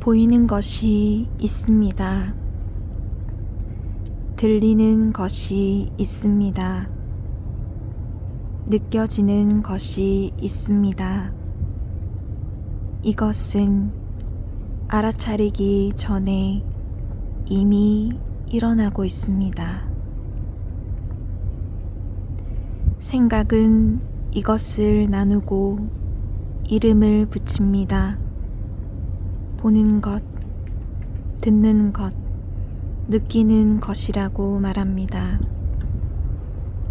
보이는 것이 있습니다. 들리는 것이 있습니다. 느껴지는 것이 있습니다. 이것은 알아차리기 전에 이미 일어나고 있습니다. 생각은 이것을 나누고 이름을 붙입니다. 보는 것, 듣는 것, 느끼는 것이라고 말합니다.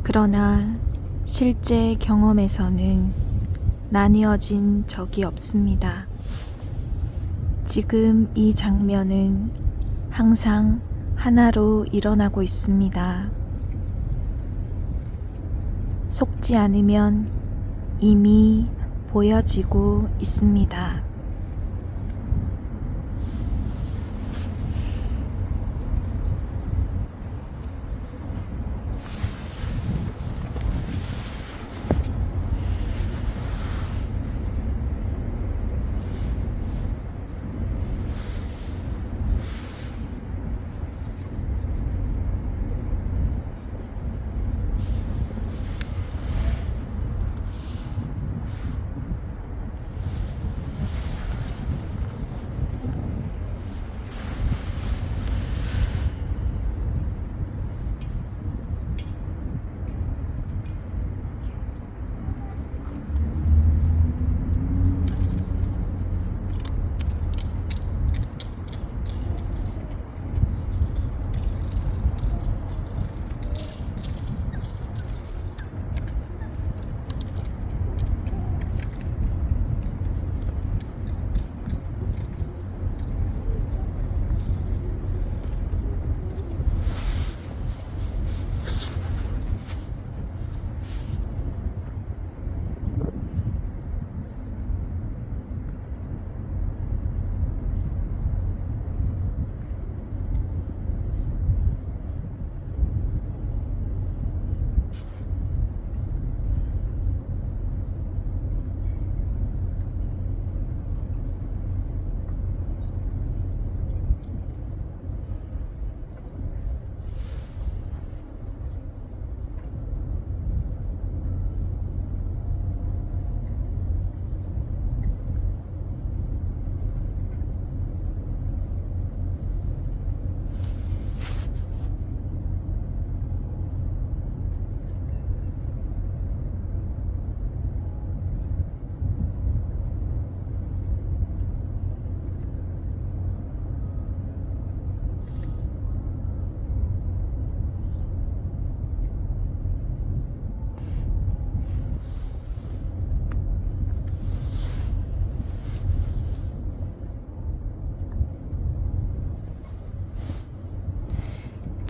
그러나 실제 경험에서는 나뉘어진 적이 없습니다. 지금 이 장면은 항상 하나로 일어나고 있습니다. 속지 않으면 이미 보여지고 있습니다.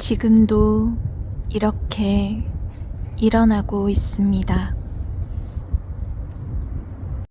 지금도 이렇게 일어나고 있습니다.